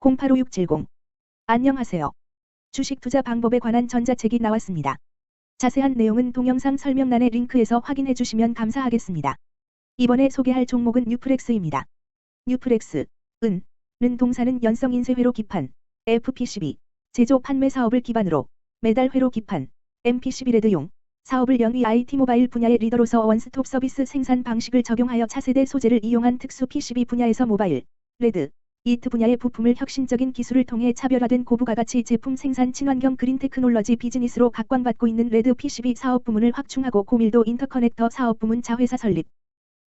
085670. 안녕하세요. 주식 투자 방법에 관한 전자책이 나왔습니다. 자세한 내용은 동영상 설명란의 링크에서 확인해 주시면 감사하겠습니다. 이번에 소개할 종목은 뉴프렉스입니다. 뉴프렉스, 은, 는 동사는 연성 인쇄회로 기판, FPCB, 제조 판매 사업을 기반으로 매달 회로 기판, MPCB-레드용, 사업을 영위 IT 모바일 분야의 리더로서 원스톱 서비스 생산 방식을 적용하여 차세대 소재를 이용한 특수 PCB 분야에서 모바일, 레드, 이트 분야의 부품을 혁신적인 기술을 통해 차별화된 고부가가치 제품 생산 친환경 그린 테크놀러지 비즈니스로 각광받고 있는 레드 PCB 사업 부문을 확충하고 고밀도 인터커넥터 사업 부문 자회사 설립.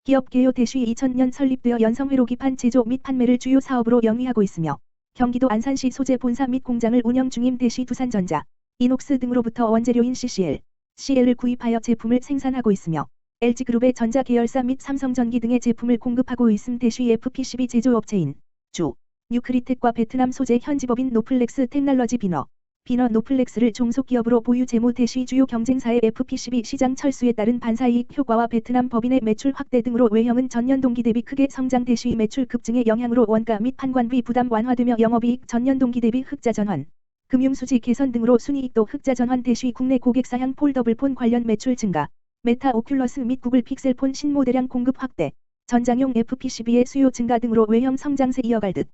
기업 개요 대시 2000년 설립되어 연성회로 기판 제조 및 판매를 주요 사업으로 영위하고 있으며 경기도 안산시 소재 본사 및 공장을 운영 중임 대시 두산전자, 이녹스 등으로부터 원재료인 CCL, CL을 구입하여 제품을 생산하고 있으며 LG그룹의 전자 계열사 및 삼성전기 등의 제품을 공급하고 있음 대시 FPCB 제조업체인 주, 뉴크리텍과 베트남 소재 현지법인 노플렉스 테크놀러지 비너, 비너 노플렉스를 종속기업으로 보유 재무 대시 주요 경쟁사의 FPCB 시장 철수에 따른 반사이익 효과와 베트남 법인의 매출 확대 등으로 외형은 전년 동기 대비 크게 성장 대시 매출 급증의 영향으로 원가 및 판관비 부담 완화되며 영업이익 전년 동기 대비 흑자 전환, 금융수지 개선 등으로 순이익도 흑자 전환 대시 국내 고객사향 폴더블폰 관련 매출 증가, 메타 오큘러스 및 구글 픽셀폰 신모델량 공급 확대, 전장용 FPCB의 수요 증가 등으로 외형 성장세 이어갈 듯.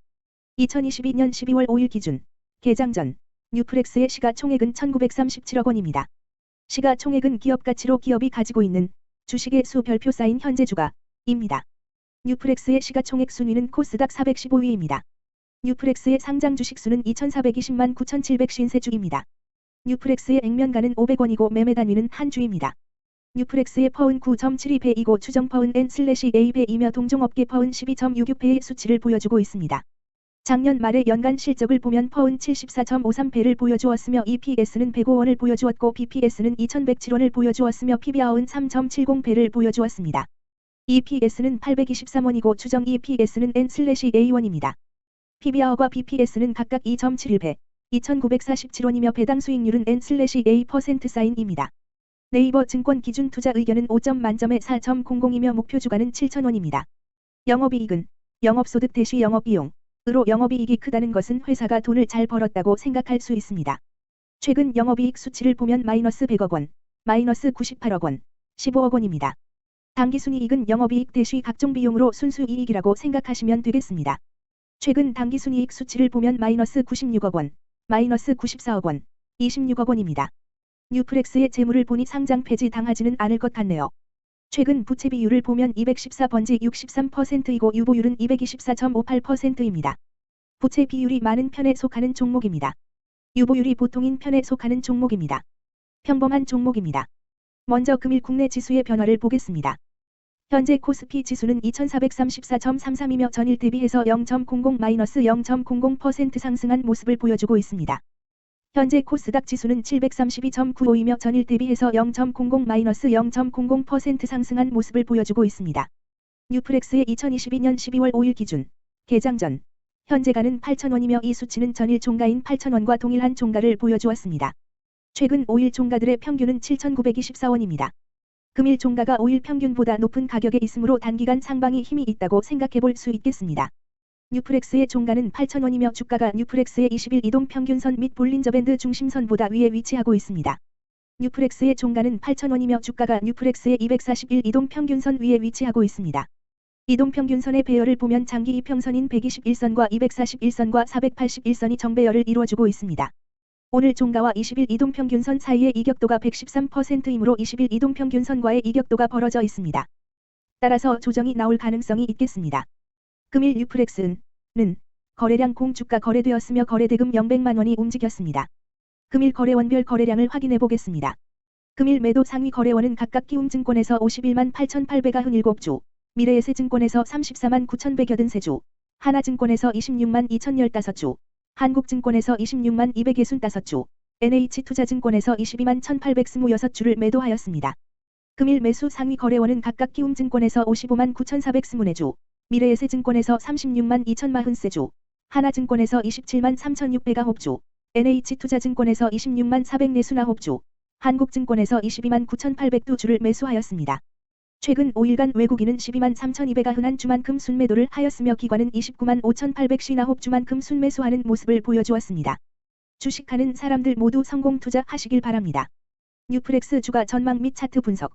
2022년 12월 5일 기준 개장 전 뉴프렉스의 시가총액은 1937억 원입니다. 시가총액은 기업 가치로 기업이 가지고 있는 주식의 수 별표 쌓인 현재 주가입니다. 뉴프렉스의 시가총액 순위는 코스닥 415위입니다. 뉴프렉스의 상장 주식 수는 2420만 9753주입니다. 뉴프렉스의 액면가는 500원이고 매매 단위는 한 주입니다. 뉴프렉스의 퍼은 9.72배이고 추정 퍼은 N/A배이며 동종업계 퍼은 12.66배의 수치를 보여주고 있습니다. 작년 말의 연간 실적을 보면 퍼은 74.53배를 보여주었으며 EPS는 105원을 보여주었고 BPS는 2107원을 보여주었으며 PBR은 3.70배를 보여주었습니다. EPS는 823원이고 추정 EPS는 N/A1입니다. PBR과 BPS는 각각 2.71배, 2947원이며 배당 수익률은 N/A% 사인입니다. 네이버 증권 기준 투자 의견은 5점 만점에 4.00이며 목표 주가는 7,000원입니다. 영업이익은 영업소득 대시 영업비용, 으로 영업이익이 크다는 것은 회사가 돈을 잘 벌었다고 생각할 수 있습니다. 최근 영업이익 수치를 보면 마이너스 100억 원, 마이너스 98억 원, 15억 원입니다. 당기순이익은 영업이익 대시 각종 비용으로 순수이익이라고 생각하시면 되겠습니다. 최근 당기순이익 수치를 보면 마이너스 96억 원, 마이너스 94억 원, 26억 원입니다. 뉴프렉스의 재물을 보니 상장 폐지 당하지는 않을 것 같네요. 최근 부채 비율을 보면 214번지 63%이고 유보율은 224.58%입니다. 부채 비율이 많은 편에 속하는 종목입니다. 유보율이 보통인 편에 속하는 종목입니다. 평범한 종목입니다. 먼저 금일 국내 지수의 변화를 보겠습니다. 현재 코스피 지수는 2434.33이며 전일 대비해서 0.00-0.00% 상승한 모습을 보여주고 있습니다. 현재 코스닥 지수는 732.95이며 전일 대비해서 0.00-0.00% 상승한 모습을 보여주고 있습니다. 뉴프렉스의 2022년 12월 5일 기준 개장 전 현재가는 8,000원이며 이 수치는 전일 종가인 8,000원과 동일한 종가를 보여주었습니다. 최근 5일 종가들의 평균은 7,924원입니다. 금일 종가가 5일 평균보다 높은 가격에 있으므로 단기간 상방이 힘이 있다고 생각해 볼 수 있겠습니다. 뉴프렉스의 종가는 8,000원이며 주가가 뉴프렉스의 20일 이동 평균선 및 볼린저밴드 중심선보다 위에 위치하고 있습니다. 뉴프렉스의 종가는 8,000원이며 주가가 뉴프렉스의 241 이동 평균선 위에 위치하고 있습니다. 이동 평균선의 배열을 보면 장기 이평선인 121선과 241선과 481선이 정배열을 이루어주고 있습니다. 오늘 종가와 20일 이동 평균선 사이의 이격도가 113%이므로 20일 이동 평균선과의 이격도가 벌어져 있습니다. 따라서 조정이 나올 가능성이 있겠습니다. 금일 뉴프렉스는 거래량 공주가 거래되었으며 거래대금 0백만 원이 움직였습니다. 금일 거래원별 거래량을 확인해 보겠습니다. 금일 매도 상위 거래원은 각각 키움증권에서 51만 8,897주, 미래에셋증권에서 34만 9,183주, 하나증권에서 26만 2,015주, 한국증권에서 26만 265주, NH투자증권에서 22만 1,826주를 매도하였습니다. 금일 매수 상위 거래원은 각각 키움증권에서 55만 9,424주, 미래에셋증권에서 36만 2천마흔세주, 하나증권에서 27만 3,600아홉주, NH투자증권에서 26만 449주, 한국증권에서 22만 9,802주를 매수하였습니다. 최근 5일간 외국인은 12만 3,200가 흔한 주만큼 순매도를 하였으며 기관은 29만 5,859홉 주만큼 순매수하는 모습을 보여주었습니다. 주식하는 사람들 모두 성공 투자하시길 바랍니다. 뉴프렉스 주가 전망 및 차트 분석